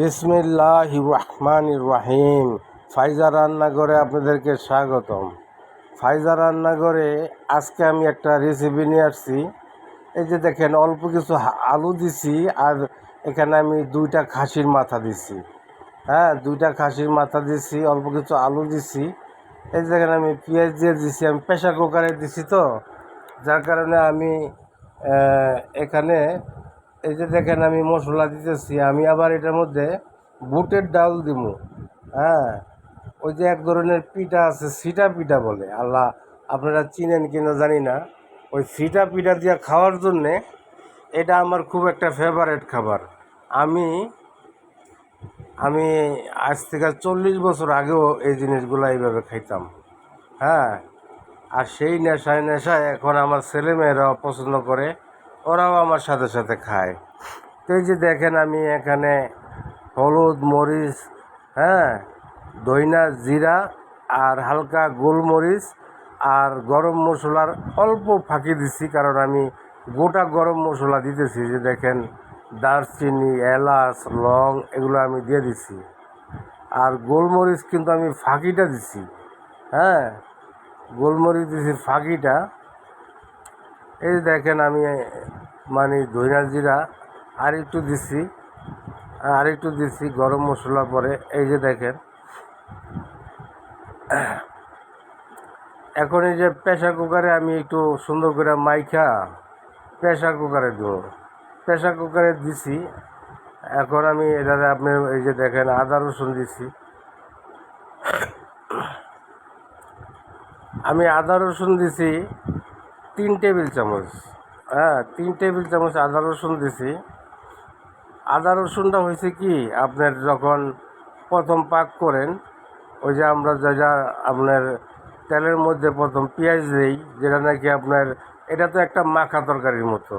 বিসমিল্লাহ রহমান রাহিম ফাইজা রান্নাঘরে আপনাদেরকে স্বাগতম। ফাইজা রান্নাঘরে আজকে আমি একটা রেসিপি নিয়ে আসছি। এই যে দেখেন, অল্প কিছু আলু দিছি আর এখানে আমি দুইটা খাসির মাথা দিছি। হ্যাঁ দুইটা খাসির মাথা দিছি, অল্প কিছু আলু দিছি। এই যে দেখেন, আমি পেঁয়াজ দিয়ে দিছি, আমি প্রেশার কুকারে দিছি তো। যার কারণে আমি এখানে এই যে দেখেন আমি মশলা দিতেছি, আমি আবার এটার মধ্যে বুটের ডাল দিব হ্যাঁ ওই যে এক ধরনের পিঠা আছে, সিটা পিঠা বলে। আল্লাহ, আপনারা চিনেন কিনা জানি না। ওই সিটা পিঠা দিয়ে খাওয়ার জন্যে এটা আমার খুব একটা ফেভারেট খাবার। আমি আমি আজ থেকে চল্লিশ বছর আগেও এই জিনিসগুলো এইভাবে খাইতাম। হ্যাঁ আর সেই নেশায় নেশায় এখন আমার ছেলেমেয়েরাও পছন্দ করে। ওরাও আমার সাথে সাথে খায়। তো এই যে দেখেন আমি এখানে হলুদ, মরিচ হ্যাঁ দইনা, জিরা আর হালকা গোলমরিচ আর গরম মশলার অল্প ফাঁকি দিছি কারণ আমি গোটা গরম মশলা দিতেছি। যে দেখেন দারচিনি, এলাচ, লং এগুলো আমি দিয়ে দিছি। আর গোলমরিচ কিন্তু আমি ফাঁকিটা দিছি। হ্যাঁ গোলমরিচ দিছি ফাঁকিটা। এই দেখেন আমি মানে ধইনা জিরা আর একটু দিছি আর একটু দিছি গরম মশলা পরে, এই যে দেখেন। এখন এই যে প্রেশার কুকারে আমি একটু সুন্দর করে মাইখা প্রেশার কুকারে দেবো। প্রেশার কুকারে দিছি, এখন আমি এটাতে আপনি এই যে দেখেন আদা রসুন দিছি। আমি আদা রসুন দিছি তিন টেবিল চামচ। হ্যাঁ তিন টেবিল চামচ আদা রসুন দিছি। আদা রসুনটা হয়েছে কি, আপনার যখন প্রথম পাক করেন, ওই যে আমরা যা যা আপনার তেলের মধ্যে প্রথম পেঁয়াজ দিই, যেটা নাকি আপনার, এটা তো একটা মাখা তরকারির মতো।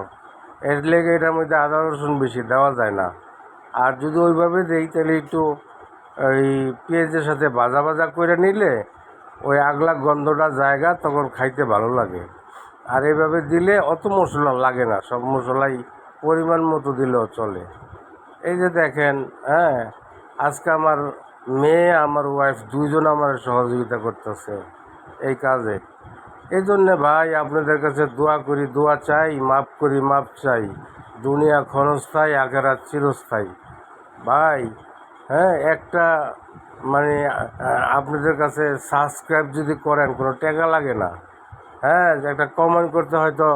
এর লেগে এটার মধ্যে আদা রসুন বেশি দেওয়া যায় না। আর যদি ওইভাবে দিই, তাহলে একটু ওই পেঁয়াজের সাথে ভাজা ভাজা করে নিলে ওই আগলা গন্ধটা জায়গা, তখন খাইতে ভালো লাগে। আর এইভাবে দিলে অত মশলা লাগে না, সব মশলাই পরিমাণ মতো দিলেও চলে। এই যে দেখেন হ্যাঁ আজকে আমার মেয়ে, আমার ওয়াইফ দুইজন আমার সহযোগিতা করতেছে এই কাজে। এই জন্যে ভাই আপনাদের কাছে দোয়া করি, দোয়া চাই মাপ করি মাপ চাই। দুনিয়া ক্ষণস্থায়ী, আখেরাত চিরস্থায়ী। ভাই হ্যাঁ একটা মানে আপনাদের কাছে সাবস্ক্রাইব যদি করেন, কোনো টাকা লাগে না। হ্যাঁ যে একটা কমেন্ট করতে হয়তো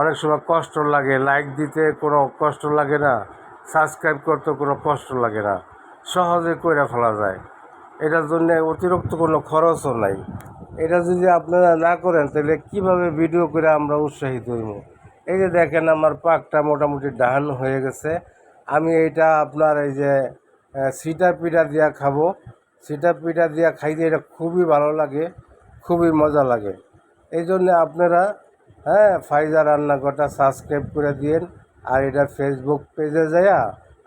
অনেক সময় কষ্ট লাগে। লাইক দিতে কোনো কষ্ট লাগে না। সাবস্ক্রাইব করতে কোনো কষ্ট লাগে না। সহজে কইরা ফেলা যায়। এটার জন্য অতিরিক্ত কোনো খরচও নাই। এটা যদি আপনারা না করেন, তাহলে কীভাবে ভিডিও করে আমরা উৎসাহিত হইব? এই যে দেখেন, আমার পাকটা মোটামুটি ডান হয়ে গেছে। আমি এইটা আপনার এই যে সিটা পিঠা দিয়া খাব। সিটা পিঠা দিয়া খাইতে এটা খুবই ভালো লাগে। খুবই মজা লাগে। এই জন্য আপনারা হ্যাঁ ফাইজা রান্নাঘরটা সাবস্ক্রাইব করে দিয়েন, আর এটা ফেসবুক পেজে যাইয়া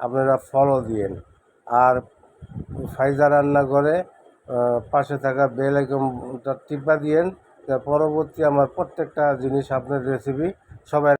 আপনারা ফলো দিয়েন। আর ফাইজা রান্নাঘরে ঘরে পাশে থাকা বেল আইকনটা টিপা দিয়েন পরবর্তী আমার প্রত্যেকটা জিনিস, আপনার রেসিপি সবাই